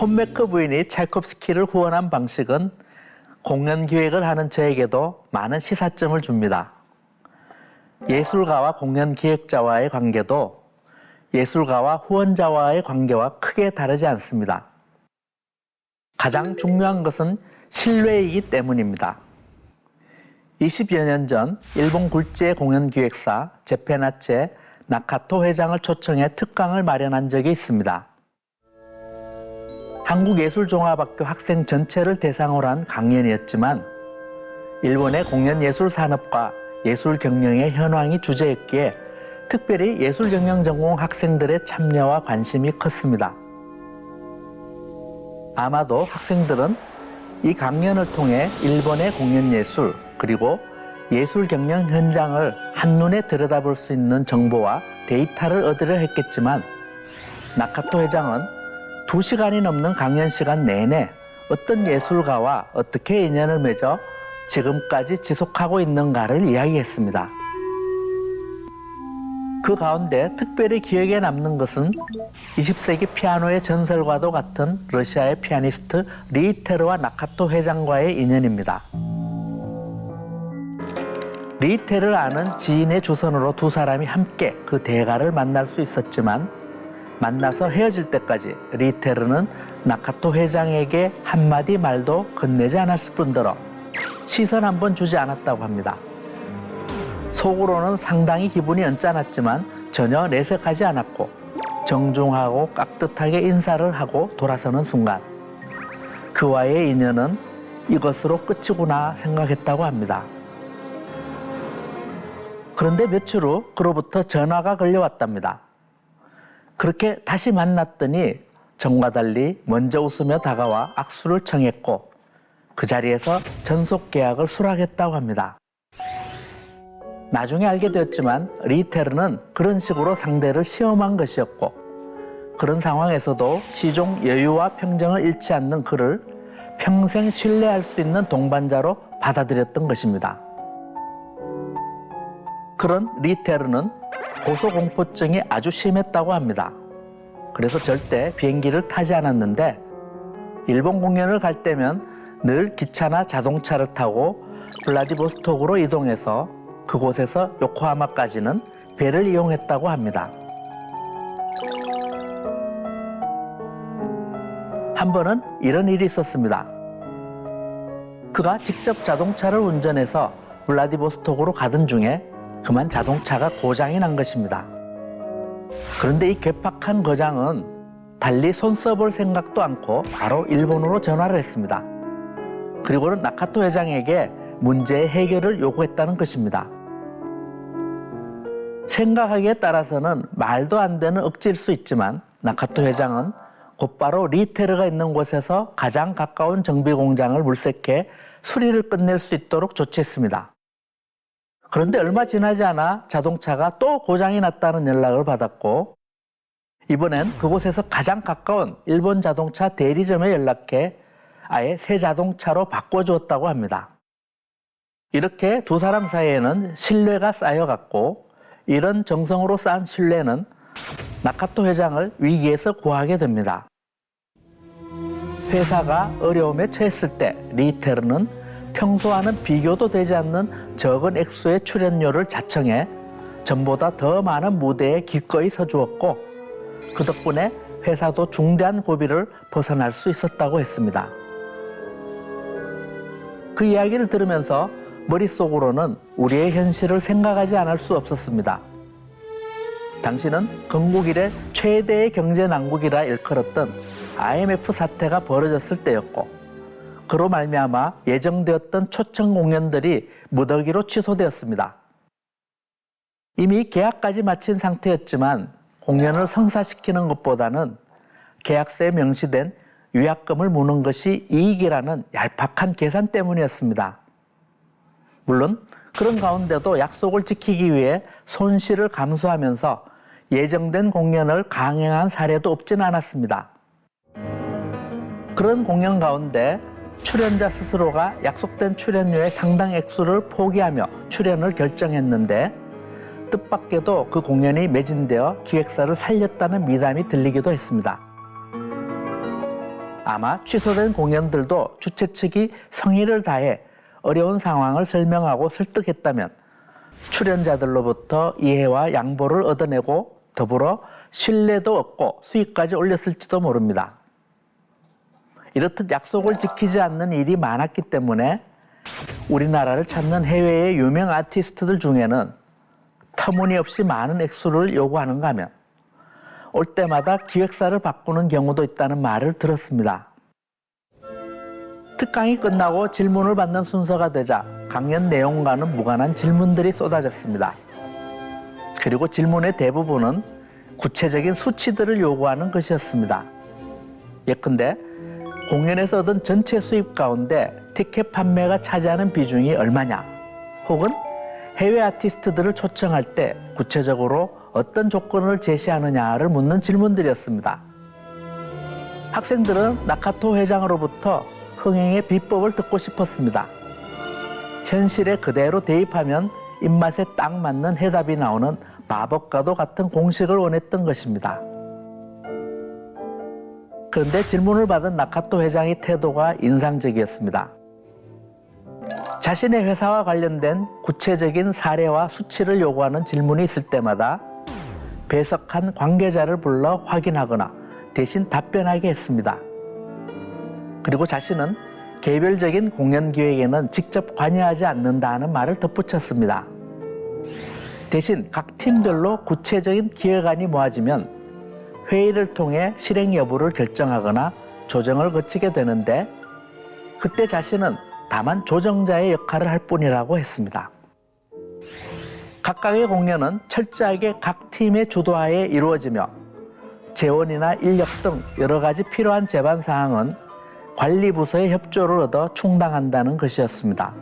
폰메커 부인이 찰콥스키를 후원한 방식은 공연 기획을 하는 저에게도 많은 시사점을 줍니다. 예술가와 공연 기획자와의 관계도 예술가와 후원자와의 관계와 크게 다르지 않습니다. 가장 중요한 것은 신뢰이기 때문입니다. 20여 년 전 일본 굴지의 공연 기획사 제페나체 나카토 회장을 초청해 특강을 마련한 적이 있습니다. 한국예술종합학교 학생 전체를 대상으로 한 강연이었지만 일본의 공연예술 산업과 예술 경영의 현황이 주제였기에 특별히 예술 경영 전공 학생들의 참여와 관심이 컸습니다. 아마도 학생들은 이 강연을 통해 일본의 공연 예술 그리고 예술 경영 현장을 한눈에 들여다볼 수 있는 정보와 데이터를 얻으려 했겠지만 나카토 회장은 두 시간이 넘는 강연 시간 내내 어떤 예술가와 어떻게 인연을 맺어 지금까지 지속하고 있는가를 이야기했습니다. 그 가운데 특별히 기억에 남는 것은 20세기 피아노의 전설과도 같은 러시아의 피아니스트 리테르와 나카토 회장과의 인연입니다. 리테를 아는 지인의 주선으로 두 사람이 함께 그 대가를 만날 수 있었지만 만나서 헤어질 때까지 리테르는 나카토 회장에게 한마디 말도 건네지 않았을 뿐더러 시선 한 번 주지 않았다고 합니다. 속으로는 상당히 기분이 언짢았지만 전혀 내색하지 않았고 정중하고 깍듯하게 인사를 하고 돌아서는 순간 그와의 인연은 이것으로 끝이구나 생각했다고 합니다. 그런데 며칠 후 그로부터 전화가 걸려왔답니다. 그렇게 다시 만났더니 전과 달리 먼저 웃으며 다가와 악수를 청했고 그 자리에서 전속 계약을 수락했다고 합니다. 나중에 알게 되었지만 리테르는 그런 식으로 상대를 시험한 것이었고 그런 상황에서도 시종 여유와 평정을 잃지 않는 그를 평생 신뢰할 수 있는 동반자로 받아들였던 것입니다. 그런 리테르는 고소공포증이 아주 심했다고 합니다. 그래서 절대 비행기를 타지 않았는데 일본 공연을 갈 때면 늘 기차나 자동차를 타고 블라디보스톡으로 이동해서 그곳에서 요코하마까지는 배를 이용했다고 합니다. 한 번은 이런 일이 있었습니다. 그가 직접 자동차를 운전해서 블라디보스톡으로 가던 중에 그만 자동차가 고장이 난 것입니다. 그런데 이 괴팍한 거장은 달리 손 써볼 생각도 않고 바로 일본으로 전화를 했습니다. 그리고는 나카토 회장에게 문제의 해결을 요구했다는 것입니다. 생각하기에 따라서는 말도 안 되는 억지일 수 있지만 나카토 회장은 곧바로 리테르가 있는 곳에서 가장 가까운 정비 공장을 물색해 수리를 끝낼 수 있도록 조치했습니다. 그런데 얼마 지나지 않아 자동차가 또 고장이 났다는 연락을 받았고 이번엔 그곳에서 가장 가까운 일본 자동차 대리점에 연락해 아예 새 자동차로 바꿔주었다고 합니다. 이렇게 두 사람 사이에는 신뢰가 쌓여갔고 이런 정성으로 쌓은 신뢰는 나카토 회장을 위기에서 구하게 됩니다. 회사가 어려움에 처했을 때 리테르는 평소와는 비교도 되지 않는 적은 액수의 출연료를 자청해 전보다 더 많은 무대에 기꺼이 서주었고 그 덕분에 회사도 중대한 고비를 벗어날 수 있었다고 했습니다. 그 이야기를 들으면서 머릿속으로는 우리의 현실을 생각하지 않을 수 없었습니다. 당시는 건국 이래 최대의 경제 난국이라 일컬었던 IMF 사태가 벌어졌을 때였고 그로 말미암아 예정되었던 초청 공연들이 무더기로 취소되었습니다. 이미 계약까지 마친 상태였지만 공연을 성사시키는 것보다는 계약서에 명시된 위약금을 무는 것이 이익이라는 얄팍한 계산 때문이었습니다. 물론 그런 가운데도 약속을 지키기 위해 손실을 감수하면서 예정된 공연을 강행한 사례도 없진 않았습니다. 그런 공연 가운데 출연자 스스로가 약속된 출연료의 상당 액수를 포기하며 출연을 결정했는데 뜻밖에도 그 공연이 매진되어 기획사를 살렸다는 미담이 들리기도 했습니다. 아마 취소된 공연들도 주최 측이 성의를 다해 어려운 상황을 설명하고 설득했다면 출연자들로부터 이해와 양보를 얻어내고 더불어 신뢰도 얻고 수익까지 올렸을지도 모릅니다. 이렇듯 약속을 지키지 않는 일이 많았기 때문에 우리나라를 찾는 해외의 유명 아티스트들 중에는 터무니없이 많은 액수를 요구하는가 하면 올 때마다 기획사를 바꾸는 경우도 있다는 말을 들었습니다. 특강이 끝나고 질문을 받는 순서가 되자 강연 내용과는 무관한 질문들이 쏟아졌습니다. 그리고 질문의 대부분은 구체적인 수치들을 요구하는 것이었습니다. 예컨대 공연에서 얻은 전체 수입 가운데 티켓 판매가 차지하는 비중이 얼마냐? 혹은 해외 아티스트들을 초청할 때 구체적으로 어떤 조건을 제시하느냐를 묻는 질문들이었습니다. 학생들은 나카토 회장으로부터 흥행의 비법을 듣고 싶었습니다. 현실에 그대로 대입하면 입맛에 딱 맞는 해답이 나오는 마법과도 같은 공식을 원했던 것입니다. 그런데 질문을 받은 나카토 회장의 태도가 인상적이었습니다. 자신의 회사와 관련된 구체적인 사례와 수치를 요구하는 질문이 있을 때마다 배석한 관계자를 불러 확인하거나 대신 답변하게 했습니다. 그리고 자신은 개별적인 공연 기획에는 직접 관여하지 않는다는 말을 덧붙였습니다. 대신 각 팀별로 구체적인 기획안이 모아지면 회의를 통해 실행 여부를 결정하거나 조정을 거치게 되는데 그때 자신은 다만 조정자의 역할을 할 뿐이라고 했습니다. 각각의 공연은 철저하게 각 팀의 주도하에 이루어지며 재원이나 인력 등 여러 가지 필요한 제반 사항은 관리 부서의 협조를 얻어 충당한다는 것이었습니다.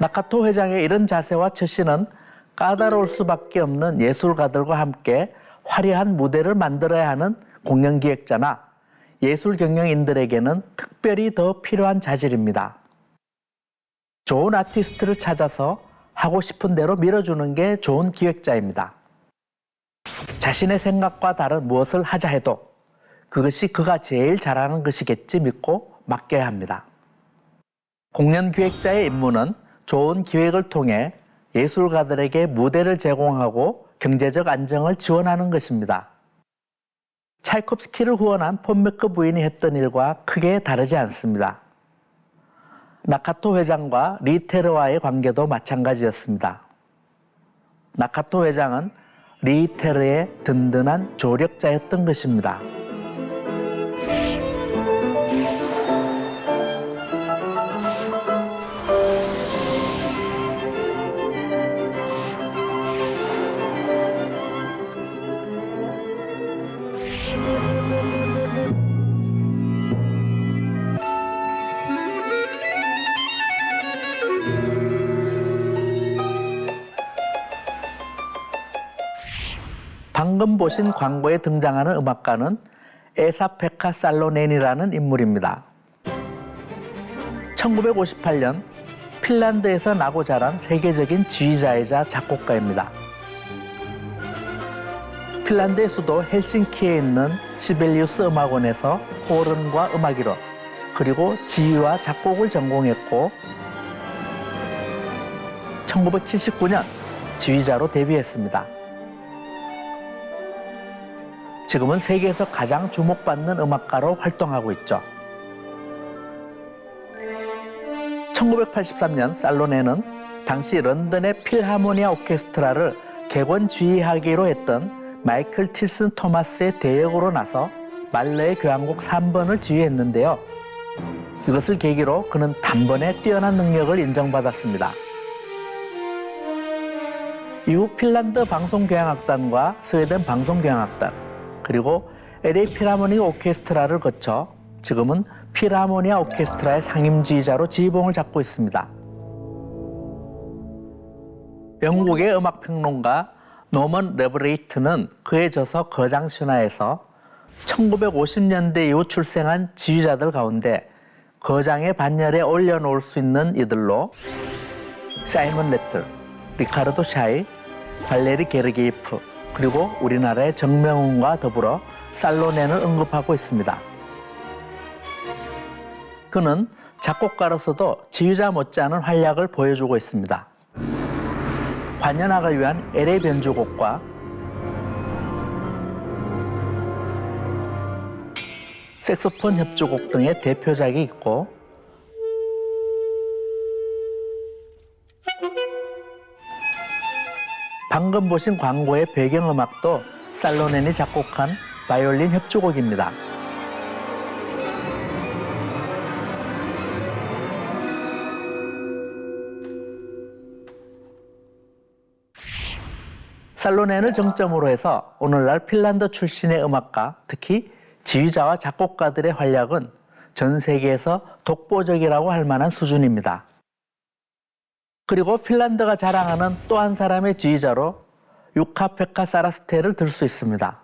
나카토 회장의 이런 자세와 처신은 까다로울 수밖에 없는 예술가들과 함께 화려한 무대를 만들어야 하는 공연 기획자나 예술 경영인들에게는 특별히 더 필요한 자질입니다. 좋은 아티스트를 찾아서 하고 싶은 대로 밀어주는 게 좋은 기획자입니다. 자신의 생각과 다른 무엇을 하자 해도 그것이 그가 제일 잘하는 것이겠지 믿고 맡겨야 합니다. 공연 기획자의 임무는 좋은 기획을 통해 예술가들에게 무대를 제공하고 경제적 안정을 지원하는 것입니다. 차이콥스키를 후원한 폰메크 부인이 했던 일과 크게 다르지 않습니다. 나카토 회장과 리테르와의 관계도 마찬가지였습니다. 나카토 회장은 리테르의 든든한 조력자였던 것입니다. 방금 보신 광고에 등장하는 음악가는 에사페카 살로넨이라는 인물입니다. 1958년 핀란드에서 나고 자란 세계적인 지휘자이자 작곡가입니다. 핀란드의 수도 헬싱키에 있는 시벨리우스 음악원에서 호른과 음악이론 그리고 지휘와 작곡을 전공했고 1979년 지휘자로 데뷔했습니다. 지금은 세계에서 가장 주목받는 음악가로 활동하고 있죠. 1983년 살로네는 당시 런던의 필하모니아 오케스트라를 객원 지휘하기로 했던 마이클 틸슨 토마스의 대역으로 나서 말레의 교향곡 3번을 지휘했는데요. 이것을 계기로 그는 단번에 뛰어난 능력을 인정받았습니다. 이후 핀란드 방송교향악단과 스웨덴 방송교향악단 그리고 LA 피라모니 오케스트라를 거쳐 지금은 피라모니아 오케스트라의 상임지휘자로 지휘봉을 잡고 있습니다. 영국의 음악 평론가 노먼 레브레이트는 그의 저서 거장 신화에서 1950년대 이후 출생한 지휘자들 가운데 거장의 반열에 올려놓을 수 있는 이들로 사이먼 레틀, 리카르도 샤이, 발레리 게르게이프, 그리고 우리나라의 정명훈과 더불어 살로넨을 언급하고 있습니다. 그는 작곡가로서도 지휘자 못지않은 활약을 보여주고 있습니다. 관현악을 위한 LA 변주곡과 색소폰 협주곡 등의 대표작이 있고 방금 보신 광고의 배경음악도 살로넨이 작곡한 바이올린 협주곡입니다. 살로넨을 정점으로 해서 오늘날 핀란드 출신의 음악가, 특히 지휘자와 작곡가들의 활약은 전 세계에서 독보적이라고 할 만한 수준입니다. 그리고 핀란드가 자랑하는 또 한 사람의 지휘자로 유카페카 사라스테를 들 수 있습니다.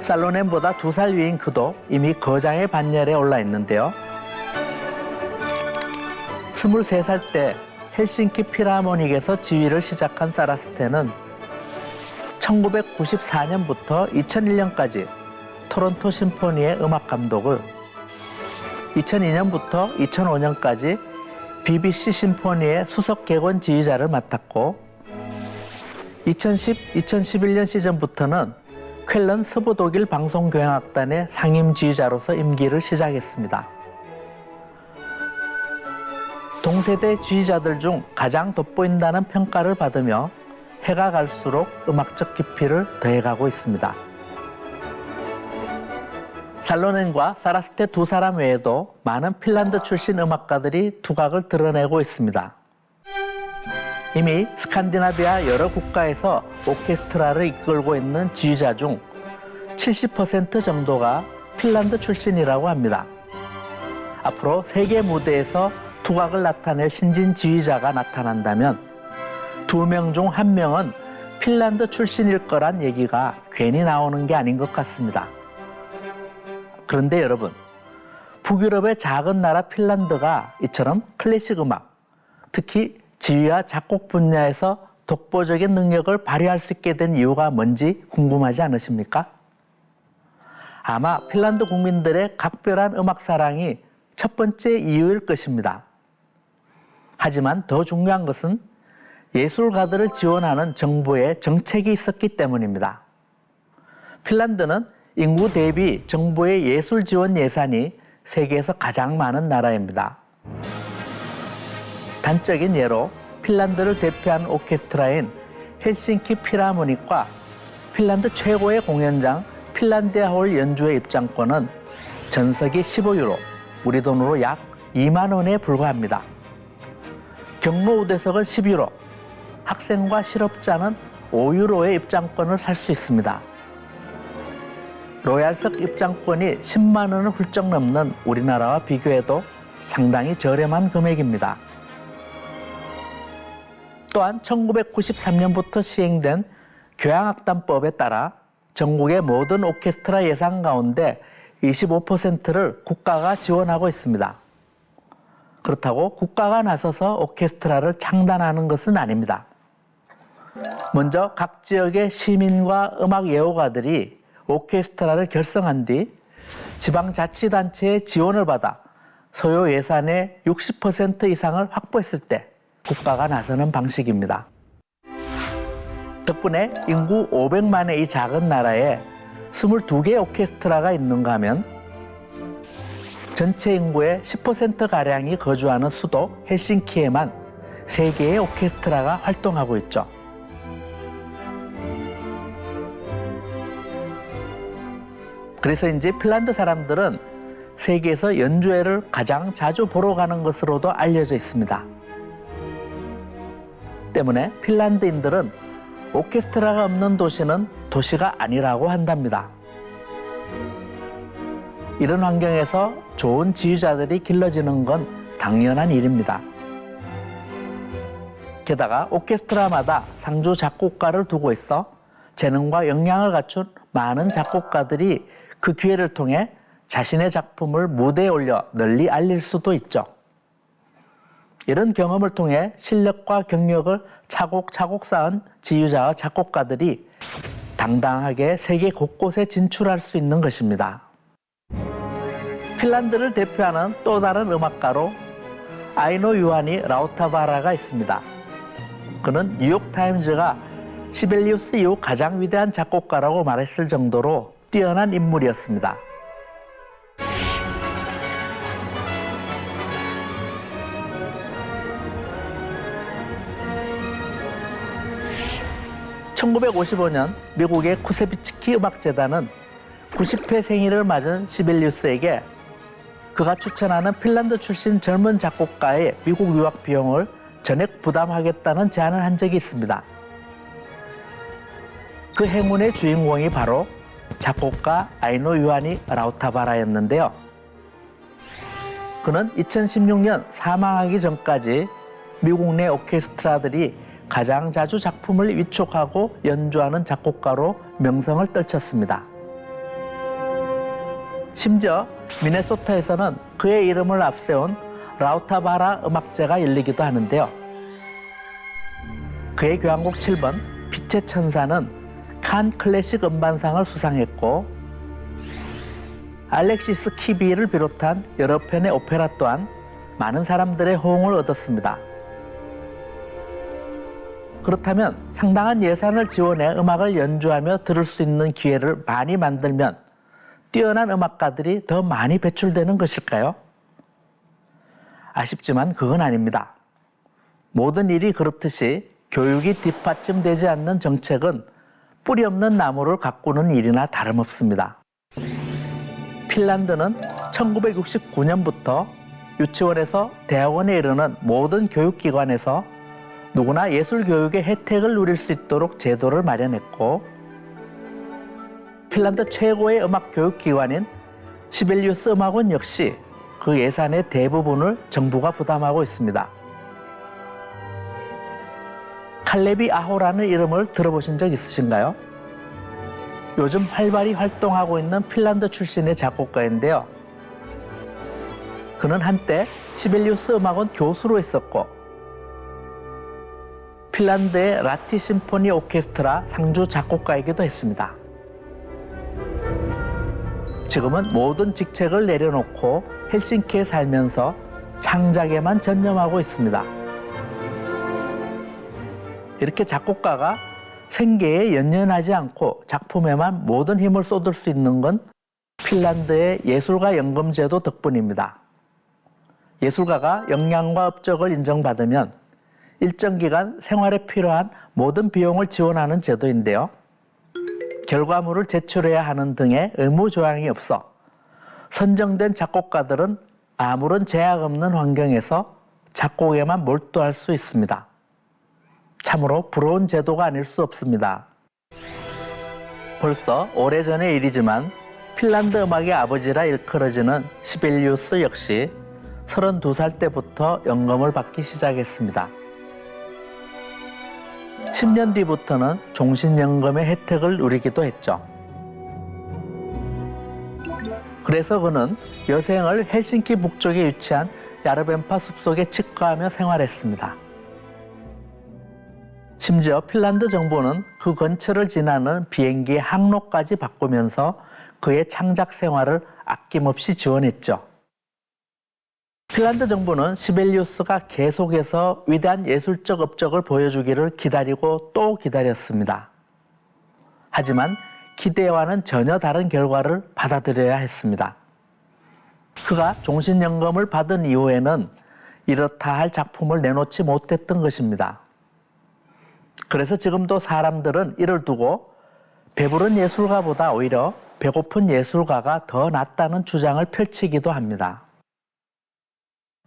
살로넨보다 두 살 위인 그도 이미 거장의 반열에 올라 있는데요. 23살 때 헬싱키 필하모닉에서 지휘를 시작한 사라스테는 1994년부터 2001년까지 토론토 심포니의 음악 감독을 2002년부터 2005년까지 BBC 심포니의 수석 객원 지휘자를 맡았고 2010, 2011년 시즌부터는 쾰른 서부 독일 방송교향악단의 상임 지휘자로서 임기를 시작했습니다. 동세대 지휘자들 중 가장 돋보인다는 평가를 받으며 해가 갈수록 음악적 깊이를 더해가고 있습니다. 살로넨과 사라스테 두 사람 외에도 많은 핀란드 출신 음악가들이 두각을 드러내고 있습니다. 이미 스칸디나비아 여러 국가에서 오케스트라를 이끌고 있는 지휘자 중 70% 정도가 핀란드 출신이라고 합니다. 앞으로 세계 무대에서 두각을 나타낼 신진 지휘자가 나타난다면 두 명 중 한 명은 핀란드 출신일 거란 얘기가 괜히 나오는 게 아닌 것 같습니다. 그런데 여러분, 북유럽의 작은 나라 핀란드가 이처럼 클래식 음악, 특히 지휘와 작곡 분야에서 독보적인 능력을 발휘할 수 있게 된 이유가 뭔지 궁금하지 않으십니까? 아마 핀란드 국민들의 각별한 음악 사랑이 첫 번째 이유일 것입니다. 하지만 더 중요한 것은 예술가들을 지원하는 정부의 정책이 있었기 때문입니다. 핀란드는 인구 대비 정부의 예술 지원 예산이 세계에서 가장 많은 나라입니다. 단적인 예로 핀란드를 대표한 오케스트라인 헬싱키 필하모닉과 핀란드 최고의 공연장 핀란디아 홀 연주회 입장권은 전석이 15유로, 우리 돈으로 약 2만 원에 불과합니다. 경로 우대석은 10유로, 학생과 실업자는 5유로의 입장권을 살 수 있습니다. 로얄석 입장권이 10만 원을 훌쩍 넘는 우리나라와 비교해도 상당히 저렴한 금액입니다. 또한 1993년부터 시행된 교향악단법에 따라 전국의 모든 오케스트라 예산 가운데 25%를 국가가 지원하고 있습니다. 그렇다고 국가가 나서서 오케스트라를 창단하는 것은 아닙니다. 먼저 각 지역의 시민과 음악 예호가들이 오케스트라를 결성한 뒤 지방자치단체의 지원을 받아 소요 예산의 60% 이상을 확보했을 때 국가가 나서는 방식입니다. 덕분에 인구 500만의 이 작은 나라에 22개 오케스트라가 있는가 하면 전체 인구의 10%가량이 거주하는 수도 헬싱키에만 3개의 오케스트라가 활동하고 있죠. 그래서인지 핀란드 사람들은 세계에서 연주회를 가장 자주 보러 가는 것으로도 알려져 있습니다. 때문에 핀란드인들은 오케스트라가 없는 도시는 도시가 아니라고 한답니다. 이런 환경에서 좋은 지휘자들이 길러지는 건 당연한 일입니다. 게다가 오케스트라마다 상주 작곡가를 두고 있어 재능과 역량을 갖춘 많은 작곡가들이 그 기회를 통해 자신의 작품을 무대에 올려 널리 알릴 수도 있죠. 이런 경험을 통해 실력과 경력을 차곡차곡 쌓은 지휘자와 작곡가들이 당당하게 세계 곳곳에 진출할 수 있는 것입니다. 핀란드를 대표하는 또 다른 음악가로 아이노 유한이 라우타바라가 있습니다. 그는 뉴욕타임즈가 시벨리우스 이후 가장 위대한 작곡가라고 말했을 정도로 뛰어난 인물이었습니다. (1955년) 미국의 쿠세비츠키 음악재단은 90회 생일을 맞은 시벨리우스에게 그가 추천하는 핀란드 출신 젊은 작곡가의 미국 유학 비용을 전액 부담하겠다는 제안을 한 적이 있습니다. 그 행운의 주인공이 바로 작곡가 아이노 유아니 라우타바라였는데요. 그는 2016년 사망하기 전까지 미국 내 오케스트라들이 가장 자주 작품을 위촉하고 연주하는 작곡가로 명성을 떨쳤습니다. 심지어 미네소타에서는 그의 이름을 앞세운 라우타바라 음악제가 열리기도 하는데요. 그의 교향곡 7번 빛의 천사는 칸 클래식 음반상을 수상했고 알렉시스 키비를 비롯한 여러 편의 오페라 또한 많은 사람들의 호응을 얻었습니다. 그렇다면 상당한 예산을 지원해 음악을 연주하며 들을 수 있는 기회를 많이 만들면 뛰어난 음악가들이 더 많이 배출되는 것일까요? 아쉽지만 그건 아닙니다. 모든 일이 그렇듯이 교육이 뒷받침되지 않는 정책은 뿌리 없는 나무를 가꾸는 일이나 다름없습니다. 핀란드는 1969년부터 유치원에서 대학원에 이르는 모든 교육기관에서 누구나 예술 교육의 혜택을 누릴 수 있도록 제도를 마련했고 핀란드 최고의 음악 교육 기관인 시벨리우스 음악원 역시 그 예산의 대부분을 정부가 부담하고 있습니다. 칼레비 아호라는 이름을 들어보신 적 있으신가요? 요즘 활발히 활동하고 있는 핀란드 출신의 작곡가인데요. 그는 한때 시벨리우스 음악원 교수로 있었고 핀란드의 라티 심포니 오케스트라 상주 작곡가이기도 했습니다. 지금은 모든 직책을 내려놓고 헬싱키에 살면서 창작에만 전념하고 있습니다. 이렇게 작곡가가 생계에 연연하지 않고 작품에만 모든 힘을 쏟을 수 있는 건 핀란드의 예술가 연금 제도 덕분입니다. 예술가가 역량과 업적을 인정받으면 일정 기간 생활에 필요한 모든 비용을 지원하는 제도인데요. 결과물을 제출해야 하는 등의 의무 조항이 없어 선정된 작곡가들은 아무런 제약 없는 환경에서 작곡에만 몰두할 수 있습니다. 참으로 부러운 제도가 아닐 수 없습니다. 벌써 오래전의 일이지만 핀란드 음악의 아버지라 일컬어지는 시벨리우스 역시 32살 때부터 연금을 받기 시작했습니다. 10년 뒤부터는 종신연금의 혜택을 누리기도 했죠. 그래서 그는 여생을 헬싱키 북쪽에 위치한 야르벤파 숲속에 치과하며 생활했습니다. 심지어 핀란드 정부는 그 근처를 지나는 비행기 항로까지 바꾸면서 그의 창작 생활을 아낌없이 지원했죠. 핀란드 정부는 시벨리우스가 계속해서 위대한 예술적 업적을 보여주기를 기다리고 또 기다렸습니다. 하지만 기대와는 전혀 다른 결과를 받아들여야 했습니다. 그가 종신연금을 받은 이후에는 이렇다 할 작품을 내놓지 못했던 것입니다. 그래서 지금도 사람들은 이를 두고 배부른 예술가보다 오히려 배고픈 예술가가 더 낫다는 주장을 펼치기도 합니다.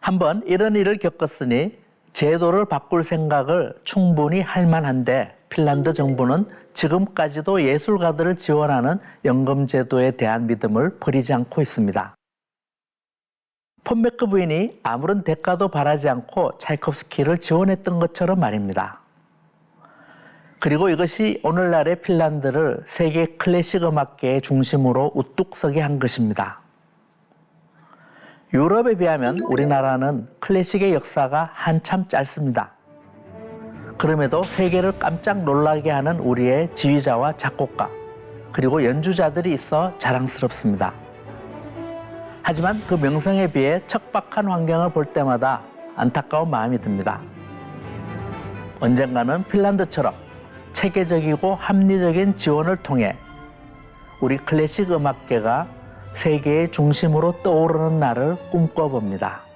한번 이런 일을 겪었으니 제도를 바꿀 생각을 충분히 할 만한데 핀란드 정부는 지금까지도 예술가들을 지원하는 연금 제도에 대한 믿음을 버리지 않고 있습니다. 폰베크 부인이 아무런 대가도 바라지 않고 차이콥스키를 지원했던 것처럼 말입니다. 그리고 이것이 오늘날의 핀란드를 세계 클래식 음악계의 중심으로 우뚝 서게 한 것입니다. 유럽에 비하면 우리나라는 클래식의 역사가 한참 짧습니다. 그럼에도 세계를 깜짝 놀라게 하는 우리의 지휘자와 작곡가 그리고 연주자들이 있어 자랑스럽습니다. 하지만 그 명성에 비해 척박한 환경을 볼 때마다 안타까운 마음이 듭니다. 언젠가는 핀란드처럼 체계적이고 합리적인 지원을 통해 우리 클래식 음악계가 세계의 중심으로 떠오르는 날을 꿈꿔봅니다.